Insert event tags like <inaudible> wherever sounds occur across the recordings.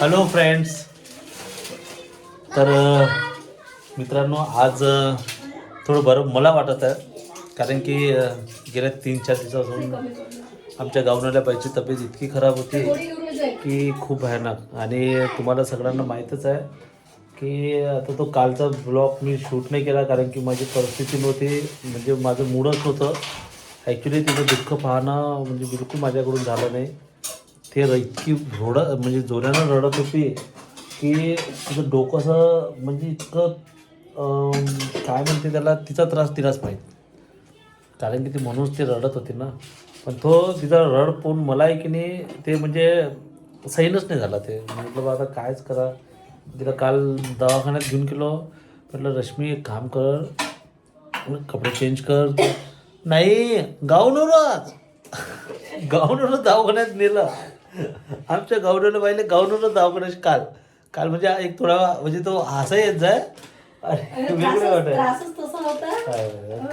Hello friends तर मित्रांनो आज थोडं बरं मला वाटत आहे कारण की गेल्या तीन चार दिवसापासून आमच्या गावनाल्या बाईची तब्येत इतकी खराब होती की खूप भयानक. आणि तुम्हाला सगळ्यांना माहीतच आहे की आता तो कालचा ब्लॉग मी शूट नाही केला कारण की माझी परिस्थिती नव्हती म्हणजे माझं मूडच होतं ॲक्च्युली तिचं दुःख पाहणं म्हणजे बिलकुल माझ्याकडून झालं नाही. ते र- इतकी रोड म्हणजे जोरानं रडत होती की तिचं डोकं असं म्हणजे इतकं काय म्हणते त्याला तिचा त्रास तिलाच माहीत. कारण की ती म्हणूनच ती रडत होती ना. पण तो तिचा रड पाहून मला आहे की नाही ते म्हणजे सैनच नाही झाला ते. म्हटलं बा आता कायच करा. तिला काल दवाखान्यात घेऊन गेलो. म्हटलं रश्मी एक काम कर. कपडे चेंज कर. नाही गाऊन आज. <laughs> गाऊन दवाखान्यात नेलं. आमच्या गावडीला पाहिले गाऊनवरच दवाखान्यात काल. काल म्हणजे एक थोडा म्हणजे तो हसा येत जाय. अरे वेगळं वाटाय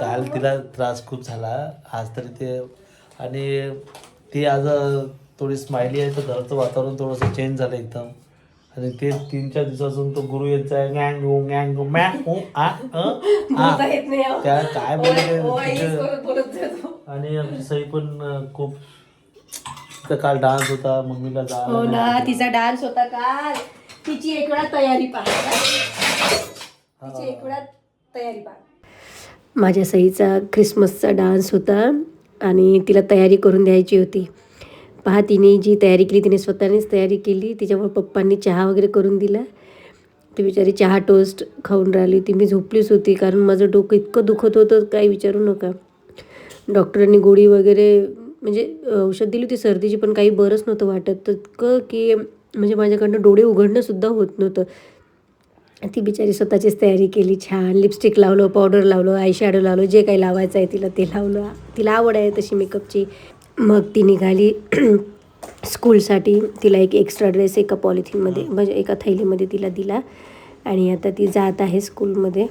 काल तिला त्रास खूप झाला. आज तरी ते आणि ती आज थोडी स्माइली आहे तर घरचं वातावरण थोडंसं चेंज झालं एकदम. आणि ते तीन चार दिवसापासून तो गुरु यायचा आहे गँग गँग मॅ उ, आ, येत. त्या काय बोलते. आणि आमची सई पण खूप तर काल डान्स होता मम्मीला हो जायला ना नाही. तिचा डान्स होता काल. तिची एक वेळा तयारी पहा. तिची एक वेळा तयारी पहा. माझ्या सईचा क्रिसमसचा डान्स होता आणि तिला तयारी करून द्यायची होती. पहा तिने जी तयारी केली तिने स्वतःनेच तयारी केली. तिच्यामुळे पप्पांनी चहा वगैरे करून दिला. ती बिचारी चहा टोस्ट खाऊन राहिली. ती मी झोपलीच होती कारण माझं डोकं इतकं दुखत होतं काही विचारू नका. डॉक्टरांनी गोळी वगैरे म्हणजे औषध दिली होती सर्दीची पण काही बरंच नव्हतं वाटत. तर की म्हणजे माझ्याकडनं डोळे उघडणंसुद्धा होत नव्हतं. ती बिचारी स्वतःचीच तयारी केली. छान लिपस्टिक लावलं पावडर लावलं आय शॅडो लावलं जे काही लावायचं आहे तिला ते लावलं. तिला आवड आहे तशी मेकअपची मग ती निघाली <clears throat> स्कूलसाठी तिला एक एक्स्ट्रा ड्रेस एका पॉलिथिनमध्ये म्हणजे एका थैलीमध्ये तिला दिला. आणि आता ती जात आहे स्कूलमध्ये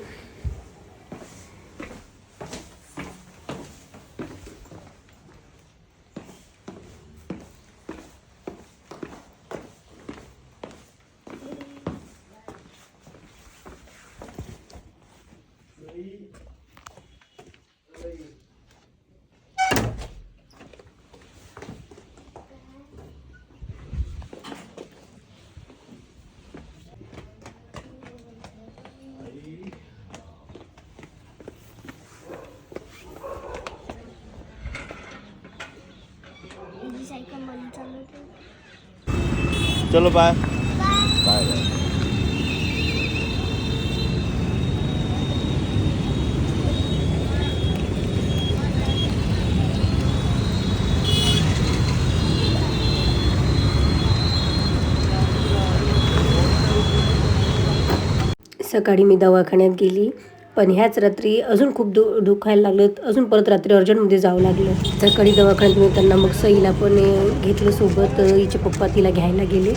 चलो बाय बाय बाय सकाळी मी दवाखान्यात गेली. पण ह्याच रात्री अजून खूप दु दुखायला लागलं. अजून परत रात्री अर्जंटमध्ये जावं लागलं. सकाळी दवाखान्यात मी त्यांना मग सईला पण घेतलं सोबत. हिचे पप्पा तिला घ्यायला गेले.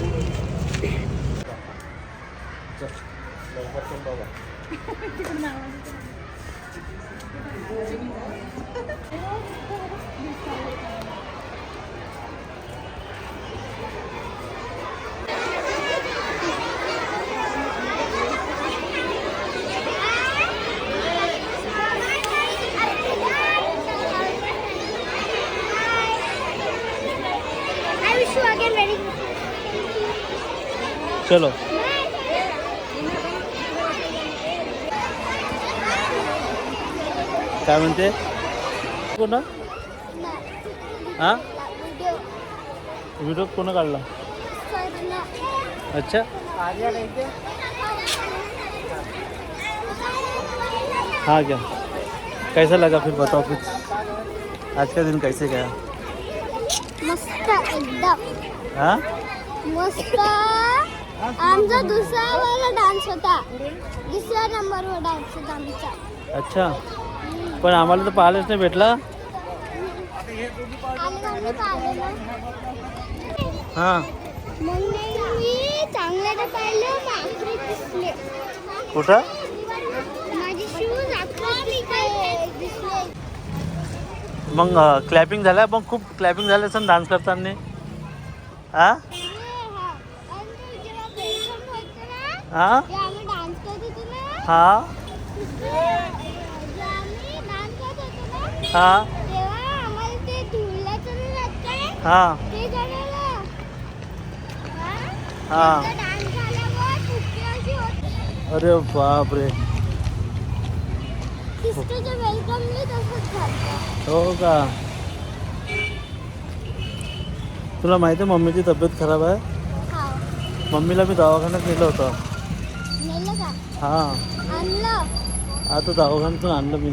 चलो। काय म्हणते? कोण? हा? व्हिडिओ कोण काढला? अच्छा. हाँ क्या कैसा लगा फिर बताओ कुछ? आज का दिन कैसे गया? मस्त एकदम. हाँ? मस्त. आमचा दुसरा वाला डान्स होता. दुसऱ्या नंबरवर डान्स होता आमचा. अच्छा. पण आम्हाला तर पाहायलाच नाही भेटला. आणि मग मी पाहिलेलं. हां. मग मी चांगल्यानं पाहिलं मग आखरी दिसले. कुठं? माझे शूज आखरी दिसले. मग क्लॅपिंग झाल्या मग खूप क्लॅपिंग झालं असं डान्स करताना? हा? हा? हा? हा? हा. हा? अरे तसंच झालं हो का? तुला माहिती आहे मम्मीची तब्येत खराब आहे? मम्मीला मी दवाखान्यात नेलं होतं. हा. आणलं. आता दवाखान्यातून आणलं मी.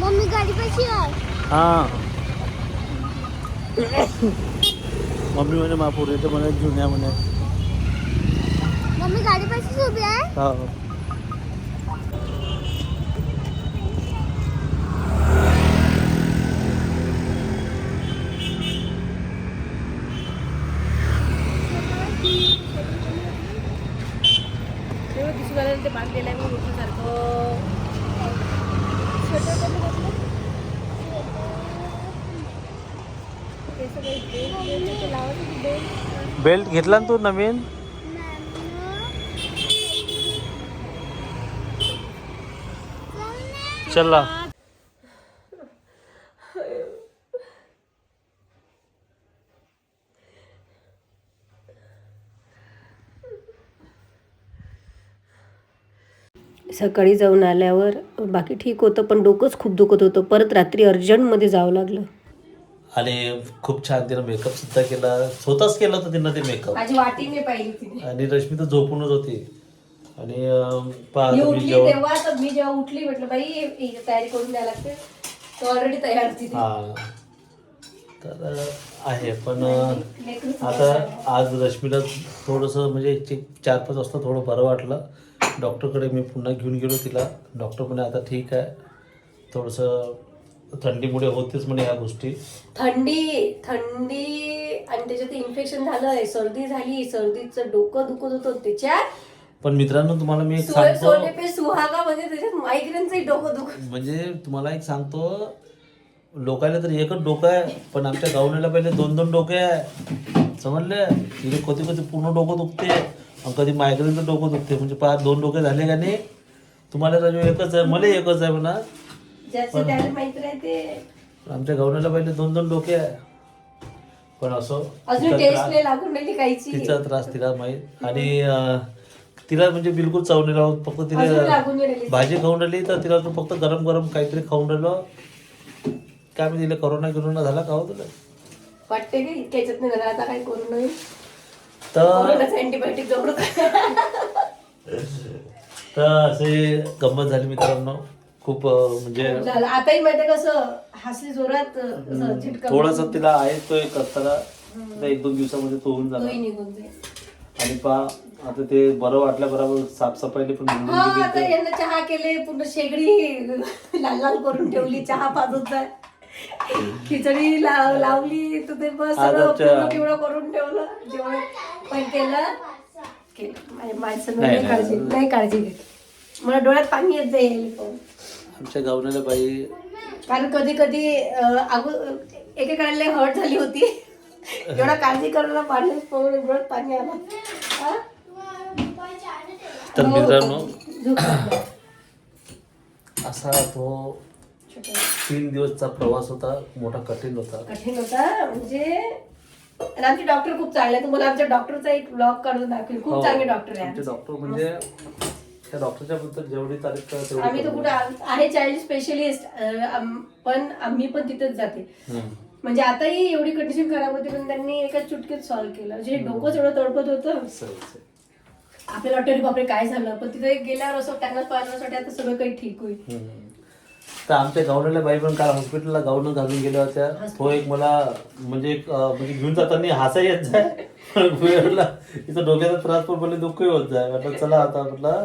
मम्मी गाडी आहे हा. मम्मी म्हणे मापूर येते म्हणे जुन्या म्हणे. मम्मी गाडी कशीच उभी आहे? हा. आलं ते बांधलेलं आहे मी सारखं बेल्ट घेतला ना तू नवीन? चला सकाळी जाऊन आल्यावर बाकी ठीक होतं पण डोकंच खूप दुखत होतं. परत रात्री अर्जंटमध्ये जावं लागलं. आणि खूप छान तिनं मेकअप सुद्धा केला. स्वतःच केलं होतं तिनं ते मेकअप माझी वाटी नाही पाहिली तिने. आणि रश्मी तर झोपूनच होती. आणि अं, पहा मी आता मी उठली जेवण तेव्हा तर मी जेव्हा उठली म्हटलं बाई ही तयारी करून द्यायला लागते. तो ऑलरेडी तयार होती ती. हा. तर अं, आहे. पण अं, लेकरू आता आज रश्मीला थोडंसं म्हणजे चार पाच वाजता थोडं बरं वाटलं. डॉक्टरकडे मी पुन्हा घेऊन गेलो तिला. डॉक्टर म्हणे आता ठीक आहे. थोडंसं थंडीमुळे होतेच म्हणे या गोष्टी. थंडी थंडी आणि त्याच्यात इन्फेक्शन झालंय. सर्दी झाली. सर्दीचं डोकं दुखत होतं त्याच्यात. पण मित्रांनो तुम्हाला मी एक सांगतो पे सुहागा म्हणजे त्याच्यात मायग्रेनचंही डोकं दुखत म्हणजे तुम्हाला एक सांगतो लोकायला तर एकच डोकं आहे पण आमच्या गावण्याला पहिले दोन दोन डोके आहे. समजले? तिथे कधी कधी पूर्ण डोकं दुखते. कधी मायग्रेनचं डोकं दुखते म्हणजे पाच दोन डोके झाले का नाही तुम्हाला राजू एकच आहे मला एकच आहे म्हणा. पण आमच्या गावण्याला पहिले दोन दोन डोके आहे. पण असो तिचा टेस्ट त्रास- तिला माहीत. आणि तिला म्हणजे बिलकुल चव नाही राहत फक्त तिला भाजी खाऊन राहिली तर तिला फक्त गरम गरम काहीतरी खाऊन राहिलो. काय म्हणजे तिला करोना गिरोना झाला का हो तुला? वाटते की इतक्या याच्यात नाही झालं आता काय करू नये. तर अँटीबायोटिक तर असे गंमत झाली मित्रांनो. खूप म्हणजे आताही माहिती कसं हसली जोरात थोडासा तिला आहे तो एक असताना एक दोन दिवसामध्ये तो होऊन जाईल. आणि पा आता ते बरं वाटल्या बरोबर साफसफाईला पण चहा केले पूर्ण शेगडी लाल लाल करून ठेवली चहा पाजत जाय. खिचडी लाव- लावली तर ते बस सगळं पिवळं करून ठेवलं जेवण पण केलं केलं माझ्या माणसानं नाही, नाही काळजी नाही काळजी घेत मला डोळ्यात पाणी येत जाईल. आमच्या गावण्याला बाई कारण कधी कधी अगो एकेकाळला हर्ट झाली होती एवढा काळजी करायला पाणी पाहून डोळ्यात पाणी आलं हा? तर मित्रांनो झोप लागली. असा तो तीन दिवसचा प्रवास होता मोठा कठीण होता कठीण होता म्हणजे आणि आमचे डॉक्टर खूप चांगले. तुम्हाला आमच्या डॉक्टरचा एक ब्लॉग काढून दाखवेल खूप चांगले डॉक्टर आहे आमचे. डॉक्टर म्हणजे त्या डॉक्टरच्या बद्दल जेवढी तारीफ तेवढी आम्ही तर. कुठे आहे चाइल्ड स्पेशलिस्ट पण आम्ही पण तिथेच जाते. म्हणजे आताही एवढी कंडिशन खराब होती पण त्यांनी एका चुटकीत सॉल्व्ह केलं म्हणजे डोकंच एवढं तडपत होतं असं असं. आपल्याला वाटतं "अरे बापरे काय झालं पण तिथे गेल्यावर असं त्यांना पाहण्यासाठी आता सगळं काही ठीक होईल. तर आमच्या गावण्याला बाई पण काल हॉस्पिटलला गावनं घालून गेल्या होत्या. तो एक मला म्हणजे एक, अं, म्हणजे घेऊन जाताना हसा येत जाय वेळेला तिचा डोक्याचा त्रास पण मला दुःखही होत जाय. म्हटलं चला आता म्हटलं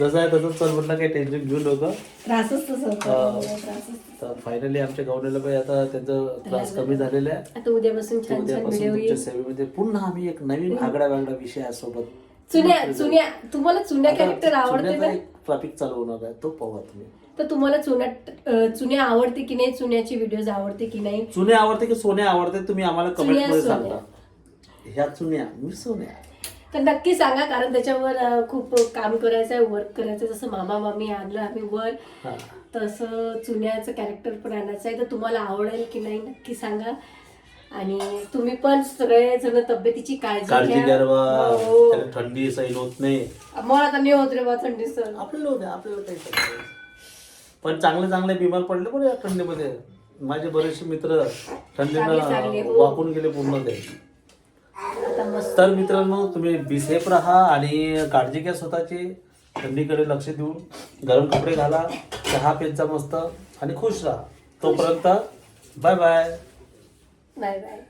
जसं आहे तसंच चल म्हटलं काही टेन्शन घेऊ नको. त्रासच तसं होतं. त्रासच तर फायनली आमच्या गावण्याला बाई आता त्यांचा त्रास कमी झालेला आहे. आता उद्यापासून छान छान उद्यापासून व्हिडिओ तुमच्या येईल. सेवेमध्ये पुन्हा आम्ही एक नवीन आगळा वेगळा विषय आहे सोबत चुन्या चुन्या तुम्हाला चुन्या कॅरेक्टर आवडते ना ट्रॅफिक चालू होणार आहे. तो पाहू तुम्ही तर तुम्हाला चुन्या चुन्या आवडते की नाही चुन्याची व्हिडिओज आवडते की नाही चुने आवडते की सोने आवडते तुम्ही आम्हाला कमेंटमध्ये. सांगा ह्या चुन्या मी सोन्या तर नक्की सांगा कारण त्याच्यावर अं, खूप काम करायचं आहे वर्क करायचं आहे जसं मामा मामी आणलं आम्ही वर हा. तसं चुन्याचं कॅरेक्टर पण आणायचं आहे तर तुम्हाला आवडेल की नाही नक्की सांगा आणि तुम्ही पण सगळे जण तब्येतीची काळजी घ्या. हो. त्याला थंडी सैन होत नाही मला आता नाही होत रे बा थंडी सर आपल्याला होते आपल्याला काही. पण चांगले चांगले बिमार पडले पण या थंडीमध्ये. माझे बरेचसे मित्र थंडीनं हो. वाकून गेले पूर्ण ते तर मित्रांनो तुम्ही बिसेफ राहा आणि काळजी घ्या स्वतःची. थंडीकडे लक्ष देऊन गरम कपडे घाला चहा जा मस्त आणि खुश राहा. तोपर्यंत बाय बाय बाय बाय